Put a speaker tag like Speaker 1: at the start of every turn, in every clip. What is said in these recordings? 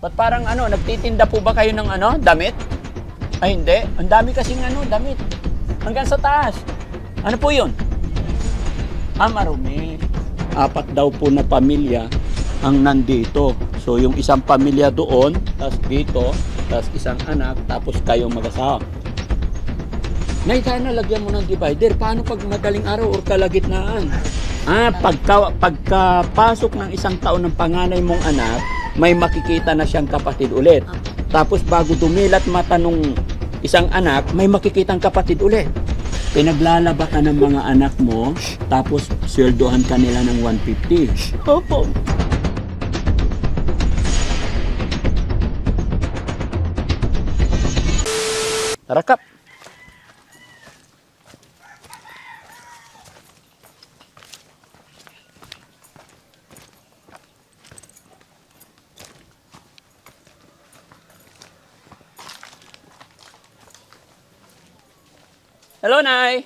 Speaker 1: Ba't parang ano, nagtitinda po ba kayo ng ano, damit? Ay hindi, ang dami kasing ano, damit. Hanggang sa taas. Ano po yun? Ah. Apat daw po na pamilya ang nandito. So yung isang pamilya doon, tapos dito, tapos isang anak, tapos kayong mag-asawa. Nay, sana lagyan mo ng divider. Paano pag madaling araw or kalagitnaan? Ah, pagka, pagkapasok ng isang taon ng panganay mong anak, may makikita na siyang kapatid ulit. Tapos bago dumilat mata nung isang anak, may makikitang kapatid ulit. Pinaglalaba ka ng mga anak mo, tapos sweldohan ka nila ng 150. Opo. Rakap. Hello, Nay.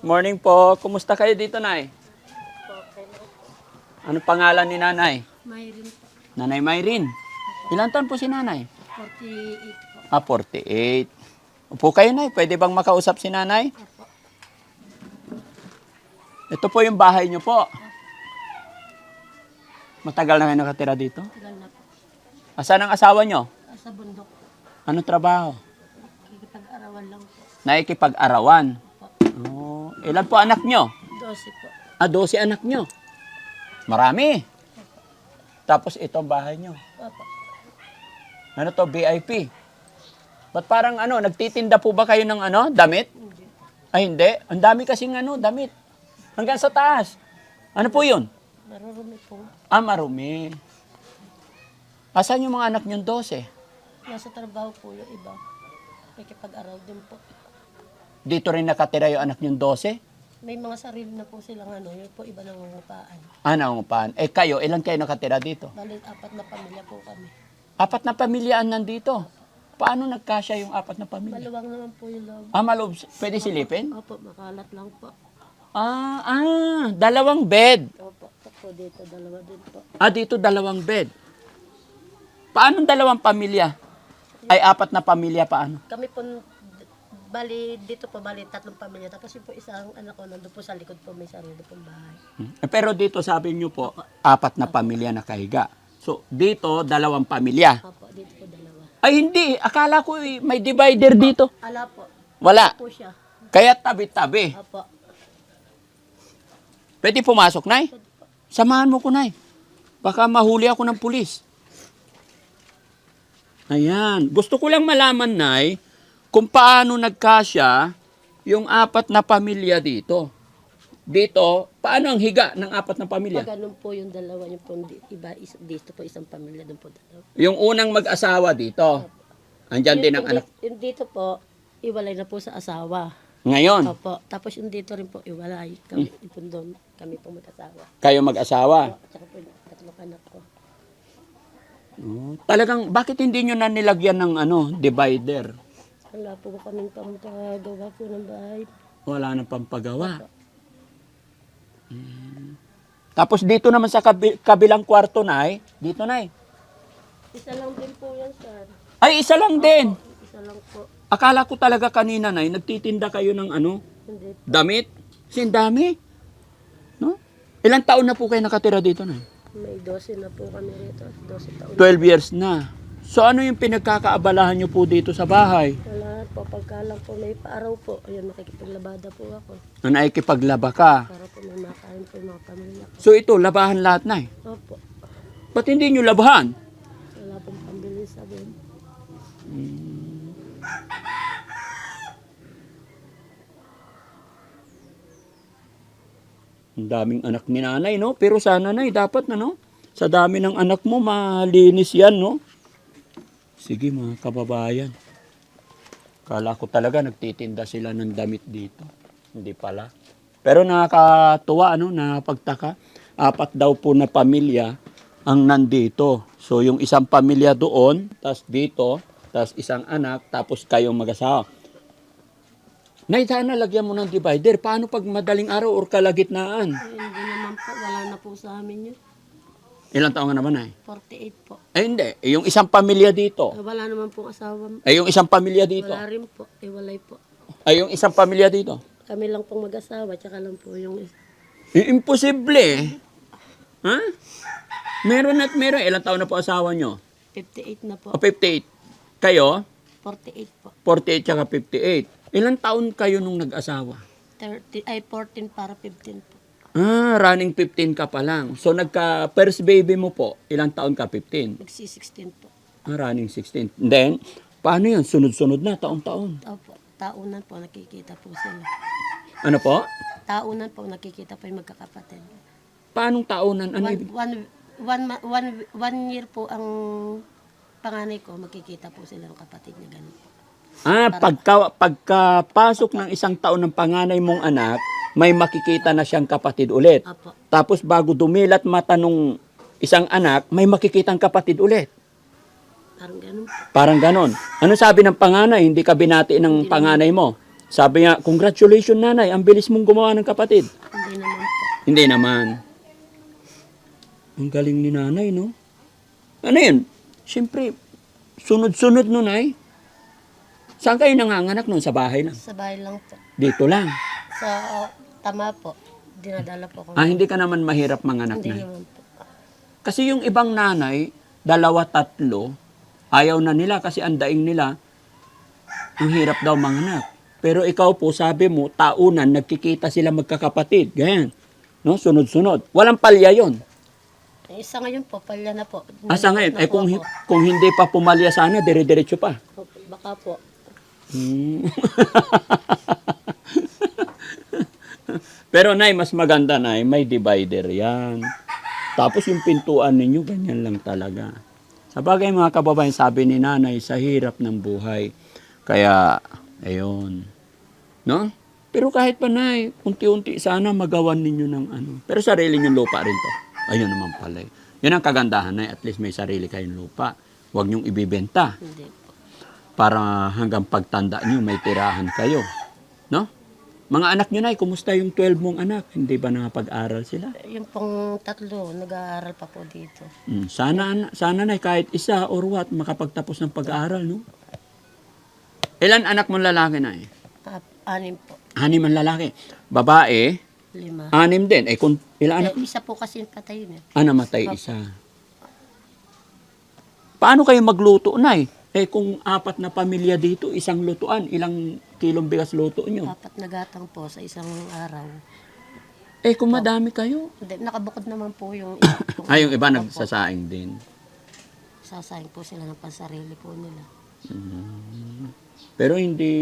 Speaker 1: Morning po. Kumusta kayo dito, Nay? Ano pangalan ni Nanay?
Speaker 2: Mayroon po.
Speaker 1: Nanay Mayrin. Ilan taon po si Nanay?
Speaker 2: 48 po.
Speaker 1: Ah, 48. Upo kayo, Nay. Pwede bang makausap si Nanay?
Speaker 2: Apo.
Speaker 1: Ito po yung bahay niyo po. Matagal na kayo nakatira dito?
Speaker 2: Tagal na po.
Speaker 1: Asan ang asawa niyo?
Speaker 2: Sa bundok.
Speaker 1: Ano trabaho?
Speaker 2: Kikipag-arawan lang po.
Speaker 1: Naikipag-arawan. Oh, ilan po anak niyo?
Speaker 2: 12 po.
Speaker 1: Ah, 12 anak niyo. Marami. Tapos ito bahay niyo.
Speaker 2: Opo.
Speaker 1: Ano to, VIP? Ba't parang ano, nagtitinda po ba kayo ng ano, damit?
Speaker 2: Hindi.
Speaker 1: Ay hindi, ang dami kasing ano, damit. Hanggang sa taas. Ano po yun?
Speaker 2: Marurumi po.
Speaker 1: Ah, marumi. Asan yung mga anak niyong 12?
Speaker 2: Nasa trabaho po yung iba. Kikipag-araw din po.
Speaker 1: Dito rin nakatira yung anak niyong 12?
Speaker 2: May mga sarili na po silang ano, yun po iba ng ngupaan.
Speaker 1: Ah, nangungupahan. Eh kayo, ilan kayo nakatira dito?
Speaker 2: Bali, apat na pamilya po kami.
Speaker 1: Apat na pamilyaan nandito. Paano nagkasya yung apat na pamilya?
Speaker 2: Maluwang naman po yung loob.
Speaker 1: Ah, maloob. Pwede silipin?
Speaker 2: Opo, makalat lang po.
Speaker 1: Ah, ah, dalawang bed.
Speaker 2: Opo, po dito, dalawa din po.
Speaker 1: Ah, dito dalawang bed. Paano dalawang pamilya? Ay, apat na pamilya paano?
Speaker 2: Kami po, bali, dito po, bali, tatlong pamilya. Tapos yung po isang anak ko, nandun po sa likod po, may sarili pong bahay.
Speaker 1: Hmm. Eh, Pero dito sabi niyo po, apat na pamilya nakahiga. So, dito, dalawang pamilya.
Speaker 2: Opo, dito po dalawa.
Speaker 1: Ay, hindi. Akala ko eh, may divider dito.
Speaker 2: Ala po,
Speaker 1: Wala.
Speaker 2: po siya.
Speaker 1: Kaya tabi-tabi.
Speaker 2: Opo.
Speaker 1: Pwede pumasok, Nay? Samahan mo ko, Nay. Baka mahuli ako ng pulis. Ayan. Gusto ko lang malaman, Nay, kung paano nagkasya yung apat na pamilya dito. Dito, paano ang higa ng apat na pamilya?
Speaker 2: Pag ganun po yung dalawa, yung po, iba, is, dito po isang pamilya, doon po dalawa.
Speaker 1: Yung unang mag-asawa dito. Andyan din ang anak.
Speaker 2: Yung dito po, iwalay na po sa asawa.
Speaker 1: Ngayon,
Speaker 2: Opo. Tapos yung dito rin po, iwalay. Kami,
Speaker 1: Hmm.
Speaker 2: doon, kami po mag-asawa.
Speaker 1: kayo mag-asawa.
Speaker 2: At saka po yung tatlong anak ko.
Speaker 1: Oh, talagang, bakit hindi nyo na nilagyan ng ano, divider?
Speaker 2: Wala po kaming pampagawa po ng bahay.
Speaker 1: Wala nang pampagawa. Mm. Tapos dito naman sa kabi- kabilang kwarto, Nay, dito, Nay.
Speaker 2: Isa lang din po yan, sir.
Speaker 1: Ay, isa lang din.
Speaker 2: Isa lang po.
Speaker 1: Akala ko talaga kanina, Nay, nagtitinda kayo ng ano,
Speaker 2: Hindi.
Speaker 1: damit. Sin dami. No? Ilang taon na po kayo nakatira dito, Nay?
Speaker 2: May 12 na po kami rito. 12 taon.
Speaker 1: 12 years na. So ano yung pinagkakaabalahan nyo po dito sa bahay?
Speaker 2: Wala po. Pagka lang po may paaraw po. Ayun, makikipaglabada po ako.
Speaker 1: Na naikipaglaba ka.
Speaker 2: Para po may makain po yung mga pamilya ko.
Speaker 1: So ito, labahan lahat, Nay.
Speaker 2: Opo.
Speaker 1: Ba't hindi nyo labahan?
Speaker 2: Wala pong pambili sa amin.
Speaker 1: Ang daming anak ni nanay, no? Pero sana, Nay, dapat na, no? Sa dami ng anak mo, malinis yan, no? Sige, mga kababayan. Kala ko talaga nagtitinda sila ng damit dito. Hindi pala. Pero nakakatuwa, ano, nakapagtaka. Apat daw po na pamilya ang nandito. So, yung isang pamilya doon, tas dito, tas isang anak, tapos kayong mag-asawa. Nay, sana lagyan mo ng divider. Paano pag madaling araw or kalagitnaan?
Speaker 2: Hindi naman po. Wala na po sa amin yun.
Speaker 1: Ilang taon ka naman, Nay?
Speaker 2: 48 po.
Speaker 1: Eh, hindi. Eh, yung isang pamilya dito.
Speaker 2: Eh, wala naman pong asawa.
Speaker 1: Eh, yung isang pamilya dito.
Speaker 2: Wala rin po. Eh, walay po.
Speaker 1: Ay, yung isang pamilya dito.
Speaker 2: Kami lang pong mag-asawa, tsaka lang po yung isa.
Speaker 1: Eh, imposible. Ha? Meron at meron. Ilang taon na po asawa nyo?
Speaker 2: 58 na
Speaker 1: O,
Speaker 2: po.
Speaker 1: 58. Kayo?
Speaker 2: 48 po.
Speaker 1: 48 tsaka 58. Ilang taon kayo nung nag-asawa?
Speaker 2: 30, ay, 14 para 15 po.
Speaker 1: Ah, running 15 ka pa lang. So, nagka first baby mo po, ilang taon ka? 15.
Speaker 2: Magsi-16 po.
Speaker 1: Ah, running 16. Then, paano yun? Sunod-sunod na, taon-taon.
Speaker 2: Opo. Taunan po, nakikita po sila.
Speaker 1: Ano po?
Speaker 2: Taunan po, nakikita po yung magkakapatid.
Speaker 1: Paanong taonan? Ano
Speaker 2: One,
Speaker 1: ibig?
Speaker 2: one, one, ma- one, one year po ang panganay ko, makikita po sila ng kapatid niya ganun po.
Speaker 1: Ah, pagka, pagkapasok ng isang taon ng panganay mong anak, may makikita na siyang kapatid ulit.
Speaker 2: Opo.
Speaker 1: Tapos bago dumilat mata nung isang anak, may makikitang kapatid ulit.
Speaker 2: Parang ganun.
Speaker 1: Parang ganon. Ano sabi ng panganay? Hindi ka binati ng panganay mo. Sabi nga, congratulations nanay, ang bilis mong gumawa ng kapatid.
Speaker 2: Hindi naman po.
Speaker 1: Hindi naman. Ang galing ni nanay, no? Ano yun? Siyempre, sunod-sunod nun ay. Saan kayo nanganganak nun? Sa bahay lang?
Speaker 2: Sa bahay lang po.
Speaker 1: Dito lang.
Speaker 2: Sa uh, tama po, dinadala po ko.
Speaker 1: Ah, hindi ka naman mahirap manganak
Speaker 2: Hindi
Speaker 1: na.
Speaker 2: naman po.
Speaker 1: Kasi yung ibang nanay, dalawa, tatlo, ayaw na nila kasi ang daing nila, ang hirap daw manganak. Pero ikaw po, sabi mo, taunan, nagkikita sila magkakapatid. Ganyan. No? Sunod-sunod. Walang palya yon.
Speaker 2: Eh, Isa ngayon po, palya na po.
Speaker 1: Asa ngayon?
Speaker 2: Nalipot na
Speaker 1: Eh kung,
Speaker 2: ako.
Speaker 1: kung hindi pa pumalya sana, dire-diretso pa.
Speaker 2: Baka po.
Speaker 1: Hmm. Pero nay, mas maganda nay, may divider yan. Tapos yung pintuan ninyo, ganyan lang talaga. Sa bagay mga kababayan, sabi ni nanay, sa hirap ng buhay. Kaya, ayun. No? Pero kahit pa nay, unti-unti sana magawan ninyo ng ano. Pero sarili nyo lupa rin to. Ayun naman pala. eh. Yun ang kagandahan nay, at least may sarili kayong lupa. Huwag nyong ibibenta
Speaker 2: Hindi
Speaker 1: para hanggang pagtanda niyo may tirahan kayo. Mga anak niyo na, kumusta yung 12 mong anak? Hindi ba nakapag-aral sila?
Speaker 2: Yung pong tatlo, nag-aaral pa po dito.
Speaker 1: Mm, sana sana na kahit isa or what makapagtapos ng pag-aaral, no? Ilan anak mong lalaki na eh?
Speaker 2: Anim po.
Speaker 1: Anim ang lalaki. Babae,
Speaker 2: Lima.
Speaker 1: anim din. Eh kung ilan anak?
Speaker 2: Eh, isa po kasi patay yun eh.
Speaker 1: Ah, namatay isa. Paano kayo magluto, Nay? Eh kung apat na pamilya dito, isang lutuan, ilang kilong bigas luto nyo?
Speaker 2: Apat na gatang po sa isang araw.
Speaker 1: Eh kung madami kayo,
Speaker 2: Hindi, nakabukod naman po yung
Speaker 1: Ay, yung iba
Speaker 2: Opo.
Speaker 1: nagsasaing din.
Speaker 2: Sasayang po sila ng pansarili po nila.
Speaker 1: Pero hindi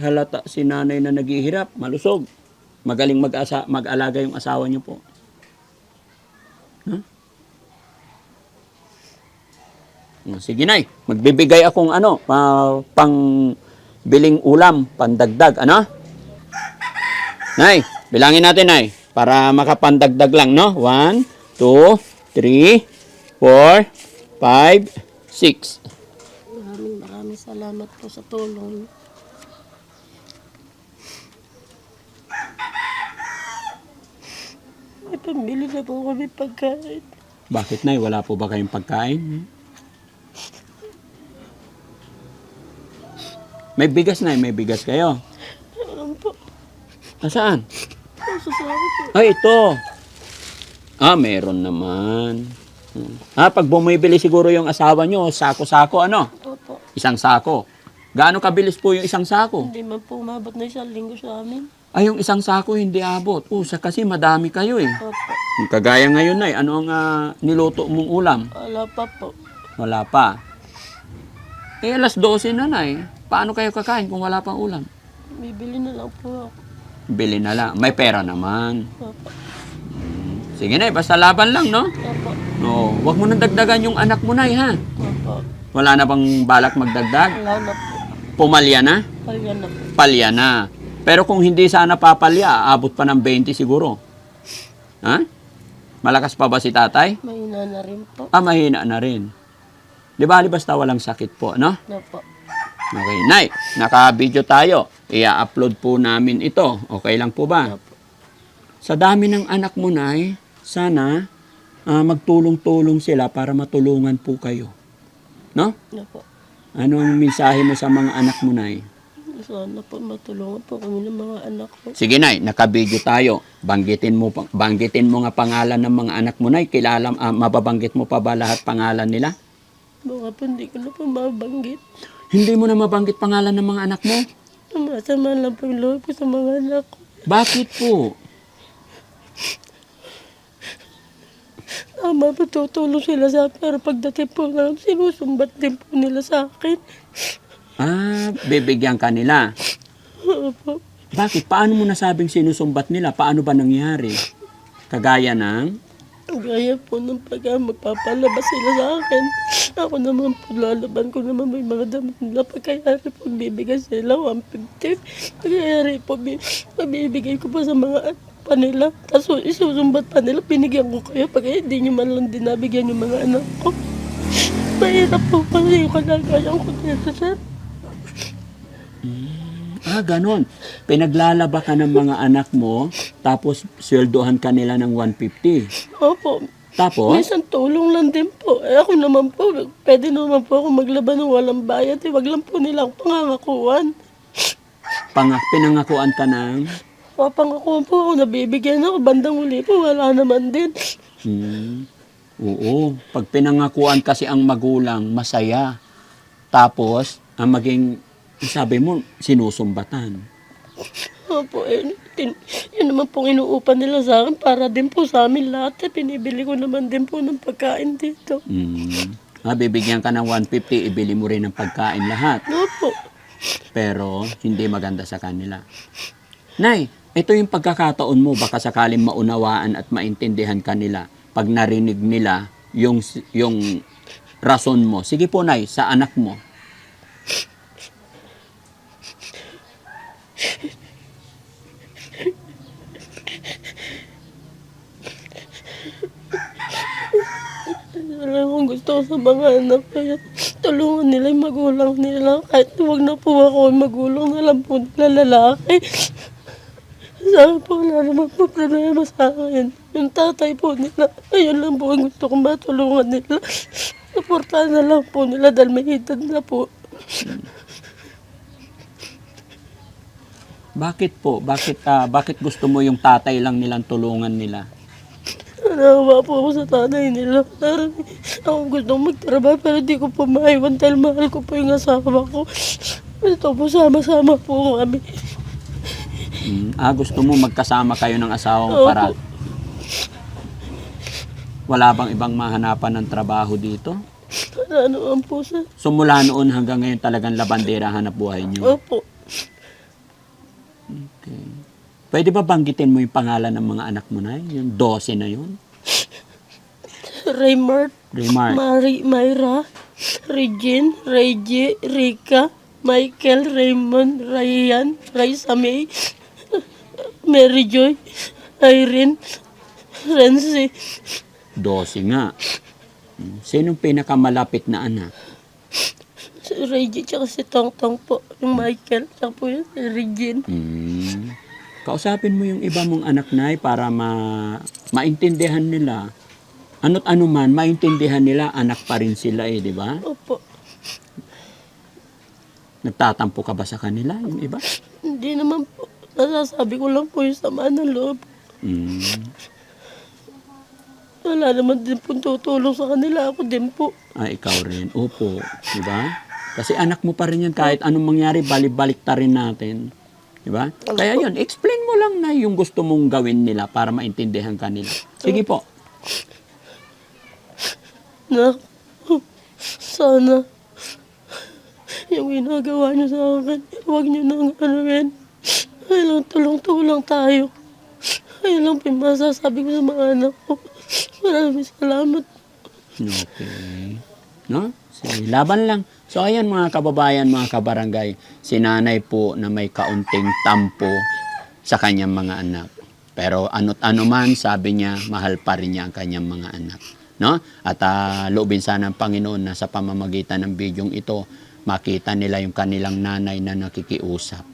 Speaker 1: halata si nanay na naghihirap, malusog. Magaling mag-asa, mag-alaga yung asawa niyo po. Huh? Oh, Sige nay, magbibigay akong ano, pa, pang biling ulam, pandagdag, ano? Nay, bilangin natin nay, para makapandagdag lang, no? 1, 2, 3, 4, 5, 6.
Speaker 2: Maraming maraming salamat po sa tulong. May pamili na po kami pagkain.
Speaker 1: Bakit nay, wala po ba kayong pagkain? May bigas na, may bigas kayo.
Speaker 2: Alam po.
Speaker 1: Nasaan?
Speaker 2: Masasabi po.
Speaker 1: Ay, ito. Ah, meron naman. Ah, pag bumibili siguro yung asawa nyo, sako-sako, ano?
Speaker 2: Opo.
Speaker 1: Isang sako. Gaano kabilis po yung isang sako?
Speaker 2: Hindi man po umabot na isang linggo sa amin.
Speaker 1: Ay, yung isang sako hindi abot. Oh, sa kasi madami kayo eh.
Speaker 2: Opo.
Speaker 1: Kagaya ngayon na ano ang ah, niluto mong ulam?
Speaker 2: Wala pa po.
Speaker 1: Wala pa. Eh, alas 12 na na eh. Paano kayo kakain kung wala pang ulam?
Speaker 2: Bibili na lang po ako.
Speaker 1: Bili na lang. May pera naman.
Speaker 2: Opo.
Speaker 1: Sige na, basta laban lang, no?
Speaker 2: Opo.
Speaker 1: No, wag mo nang dagdagan yung anak mo na, ha?
Speaker 2: Opo.
Speaker 1: Wala na bang balak magdagdag?
Speaker 2: Wala na po.
Speaker 1: Pumalya na?
Speaker 2: Palya na po.
Speaker 1: Palya na. Pero kung hindi sana papalya, aabot pa ng 20 siguro. Ha? Malakas pa ba si tatay?
Speaker 2: Mahina na rin po.
Speaker 1: Ah, mahina na rin. Di ba, basta walang sakit po, no?
Speaker 2: Opo.
Speaker 1: Okay, Nay, naka-video tayo. I-upload po namin ito. Okay lang po ba?
Speaker 2: Opo.
Speaker 1: Sa dami ng anak mo, Nay, sana ah, magtulong-tulong sila para matulungan po kayo. No?
Speaker 2: Ano po.
Speaker 1: Ano ang mensahe mo sa mga anak mo, Nay?
Speaker 2: Sana po matulungan po kami ng mga anak ko.
Speaker 1: Sige, Nay, nakabidyo tayo. Banggitin mo, banggitin mo nga pangalan ng mga anak mo, Nay. Kilala, ah, mababanggit mo pa ba lahat pangalan nila?
Speaker 2: Mga po hindi ko na po mabanggit.
Speaker 1: Hindi mo na mabanggit pangalan ng mga anak mo?
Speaker 2: Masama lang po yung loob ko sa mga anak ko.
Speaker 1: Bakit po?
Speaker 2: Tama po, tutulong sila sa akin. Pero pagdating po na sinusumbat din po nila sa akin.
Speaker 1: Ah, bibigyan ka nila.
Speaker 2: Opo.
Speaker 1: Bakit? Paano mo nasabing sinusumbat nila? Paano ba nangyari? Kagaya ng...
Speaker 2: Gaya po ng pag ah, magpapalabas sila sa akin. Ako naman po, lalaban ko naman may mga damit nila. Pagkayari po, bibigay sila 150. Pagkayari po, bi- mabibigay ko pa sa mga anak pa nila. Tapos isusumbat pa nila, binigyan ko kayo. Pag hindi nyo man lang dinabigyan yung mga anak ko. Mahirap po kasi yung kalagayan ko dito, sir.
Speaker 1: Ah, ganon. Pinaglalaba ka ng mga anak mo, tapos sweldohan ka nila ng 150.
Speaker 2: Opo,
Speaker 1: Tapos,
Speaker 2: Minsan tulong lang din po. Eh, ako naman po, pwede naman po ako maglaba ng walang bayad. Eh, wag lang po nila ang pangangakuan.
Speaker 1: pang pinangakuan ka ng...
Speaker 2: Papangakuan po ako, nabibigyan ako. Bandang uli po, wala naman din.
Speaker 1: Hmm, oo. Pag pinangakuan kasi ang magulang, masaya. Tapos, ang maging, sabi mo, sinusumbatan.
Speaker 2: Opo, eh, tin, yun naman pong inuupan nila sa akin para din po sa amin lahat. Eh, pinibili ko naman din po ng pagkain dito.
Speaker 1: Hmm. Ah, bibigyan ka ng 150, ibili mo rin ng pagkain lahat.
Speaker 2: Opo.
Speaker 1: pero hindi maganda sa kanila. Nay, ito yung pagkakataon mo, baka sakaling maunawaan at maintindihan kanila pag narinig nila yung, yung rason mo. Sige po, Nay, sa anak mo.
Speaker 2: Alam mo, gusto sa mga anak ko. yan. Tulungan nila yung magulang nila. Kahit huwag na po ako yung magulang na lang po nila lalaki. Sabi po, wala naman po problema sa akin. Yung tatay po nila, ayun lang po ang gusto kong matulungan nila. Suportahan na lang po nila dahil may edad na po.
Speaker 1: Bakit po? Bakit, ah, bakit gusto mo yung tatay lang nilang tulungan nila?
Speaker 2: Nahawa po ako sa tatay nila. Parang ako gusto magtrabaho pero di ko po maiwan dahil mahal ko po yung asawa ko. Ito po, sama-sama po kami.
Speaker 1: Hmm. Ah, gusto mo magkasama kayo ng asawa mo
Speaker 2: Opo.
Speaker 1: para wala bang ibang mahanapan ng trabaho dito?
Speaker 2: Para ano ang po sa...
Speaker 1: So mula noon hanggang ngayon talagang labandera hanap buhay niyo?
Speaker 2: Opo.
Speaker 1: Okay. Pwede ba banggitin mo yung pangalan ng mga anak mo na Yung 12 na yun?
Speaker 2: Raymart,
Speaker 1: Remark.
Speaker 2: Mari, Myra, Regine, Reggie, Rika, Michael, Raymond, Ryan, Raisa May, Mary Joy, Irene, Renzi,
Speaker 1: 12 nga. Sinong pinakamalapit na anak?
Speaker 2: si Reggie, tsaka si Tong Tong po, yung Michael, tsaka po yun, si Regine.
Speaker 1: Hmm. Kausapin mo yung iba mong anak na para ma maintindihan nila. Ano't ano man, maintindihan nila, anak pa rin sila eh, di ba?
Speaker 2: Opo.
Speaker 1: Nagtatampo ka ba sa kanila, yung iba?
Speaker 2: Hindi naman po. Nasasabi ko lang po yung sama ng loob.
Speaker 1: Hmm.
Speaker 2: Wala naman din po tutulong sa kanila. Ako din po.
Speaker 1: Ah, ikaw rin. Opo. Di ba? Kasi anak mo pa rin yan kahit anong mangyari, balik-balik ta rin natin. Di ba? Kaya yun, explain mo lang na yung gusto mong gawin nila para maintindihan ka nila. Sige po.
Speaker 2: na sana yung ginagawa niyo sa akin, huwag niyo nang anuin. Ay lang, tulong-tulong tayo. Ay lang, po yung masasabi ko sa mga anak ko. Maraming salamat.
Speaker 1: Okay. No? Sige, laban lang. So, ayan mga kababayan, mga kabarangay, si nanay po na may kaunting tampo sa kanyang mga anak. Pero ano't ano man, sabi niya, mahal pa rin niya ang kanyang mga anak. No? At ah, loobin sana ng Panginoon na sa pamamagitan ng bidyong ito, makita nila yung kanilang nanay na nakikiusap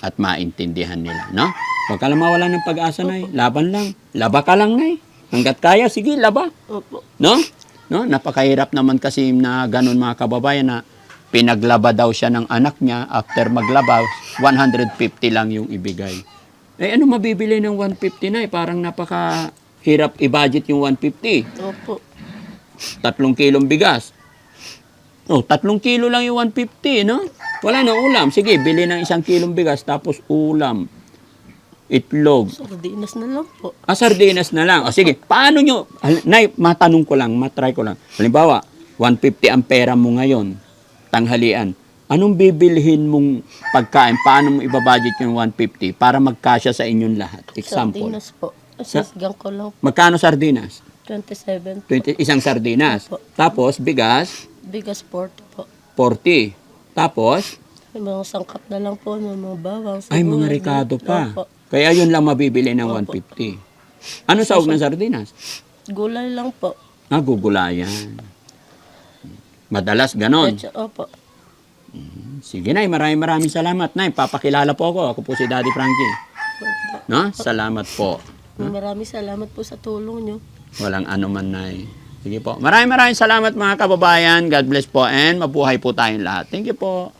Speaker 1: at maintindihan nila. No? Huwag ka lang mawala ng pag-asa, Nay. Laban lang. Laba ka lang, Nay. Hanggat kaya, sige, laba.
Speaker 2: Opo.
Speaker 1: No? No? Napakahirap naman kasi na ganun mga kababayan na pinaglaba daw siya ng anak niya. After maglaba, 150 lang yung ibigay. Eh, ano mabibili ng 150 na eh? Parang napakahirap i-budget yung 150.
Speaker 2: Opo.
Speaker 1: Tatlong kilong bigas. Oh, tatlong kilo lang yung 150, no? Wala na ulam. Sige, bili ng isang kilong bigas tapos ulam. Itlog.
Speaker 2: Sardinas na lang po.
Speaker 1: Ah, sardinas na lang. O sige, paano nyo? Nay, matanong ko lang, matry ko lang. Halimbawa, 150 ang pera mo ngayon, tanghalian. Anong bibilhin mong pagkain? Paano mo ibabudget yung 150 para magkasya sa inyong lahat? Example.
Speaker 2: Sardinas po. Asisgang ko lang
Speaker 1: Magkano sardinas?
Speaker 2: 27.
Speaker 1: 20, isang sardinas.
Speaker 2: Opo.
Speaker 1: Tapos, bigas,
Speaker 2: Bigas 40 po.
Speaker 1: 40. Tapos,
Speaker 2: May mga sangkap na lang po, mga bawang.
Speaker 1: ay mga rikado pa.
Speaker 2: Opo.
Speaker 1: Kaya yun lang mabibili ng
Speaker 2: Opo.
Speaker 1: 150. Ano sahog ng sardinas?
Speaker 2: Gulay lang po.
Speaker 1: Ah, gugulayan. Madalas ganon.
Speaker 2: Opo.
Speaker 1: Sige, Nay. Maraming maraming salamat, Nay. Papakilala po ako. Ako po si Daddy Frankie. No? Salamat po.
Speaker 2: Maraming salamat po sa tulong nyo.
Speaker 1: Walang ano man, Nay. Sige po. Maraming maraming salamat mga kababayan. God bless po and mabuhay po tayong lahat. Thank you po.